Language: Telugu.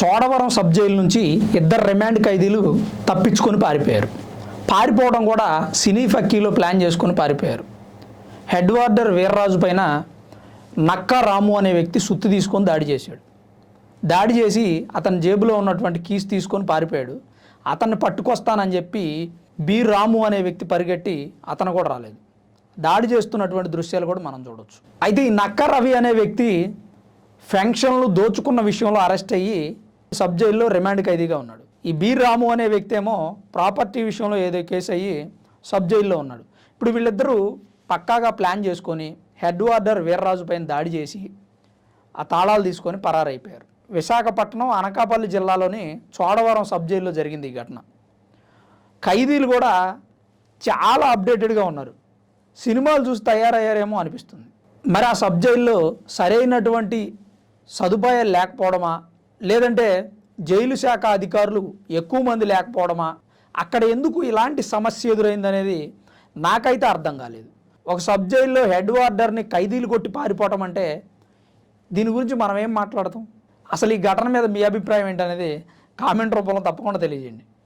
చోడవరం సబ్ జైలు నుంచి ఇద్దరు రిమాండ్ ఖైదీలు తప్పించుకొని పారిపోయారు. పారిపోవడం కూడా సినీ ఫక్కీలో ప్లాన్ చేసుకొని పారిపోయారు. హెడ్ వార్డర్ వీర్రాజు పైన నక్కా రాము అనే వ్యక్తి సుత్తి తీసుకొని దాడి చేశాడు. దాడి చేసి అతని జేబులో ఉన్నటువంటి కీస్ తీసుకొని పారిపోయాడు. అతన్ని పట్టుకొస్తానని చెప్పి బి రాము అనే వ్యక్తి పరిగెట్టి అతను కూడా రాలేదు. దాడి చేస్తున్నటువంటి దృశ్యాలు కూడా మనం చూడవచ్చు అయితే ఈ నక్క రవి అనే వ్యక్తి ఫెంక్షన్లు దోచుకున్న విషయంలో అరెస్ట్ అయ్యి సబ్ జైల్లో రిమాండ్ ఖైదీగా ఉన్నాడు. ఈ బీర్ రాము అనే వ్యక్తి ఏమో ప్రాపర్టీ విషయంలో ఏదో కేసు అయ్యి సబ్ జైల్లో ఉన్నాడు. ఇప్పుడు వీళ్ళిద్దరూ పక్కాగా ప్లాన్ చేసుకొని హెడ్ వార్డర్ వీర్రాజు పైన దాడి చేసి ఆ తాళాలు తీసుకొని పరారైపోయారు. విశాఖపట్నం అనకాపల్లి జిల్లాలోని చోడవరం సబ్ జైల్లో జరిగింది ఈ ఘటన. ఖైదీలు కూడా చాలా అప్డేటెడ్గా ఉన్నారు. సినిమాలు చూసి తయారయ్యారేమో అనిపిస్తుంది. మరి ఆ సబ్ జైల్లో సరైనటువంటి సదుపాయాలు లేకపోవడమా? లేదంటే జైలు శాఖ అధికారులు ఎక్కువ మంది లేకపోవడమా? అక్కడ ఎందుకు ఇలాంటి సమస్య ఎదురైందనేది నాకైతే అర్థం కాలేదు. ఒక సబ్ జైల్లో హెడ్ వార్డర్ని ఖైదీలు కొట్టి పారిపోవటం అంటే దీని గురించి మనం ఏం మాట్లాడతాం? అసలు ఈ ఘటన మీద మీ అభిప్రాయం ఏంటనేది కామెంట్ రూపంలో తప్పకుండా తెలియజేయండి.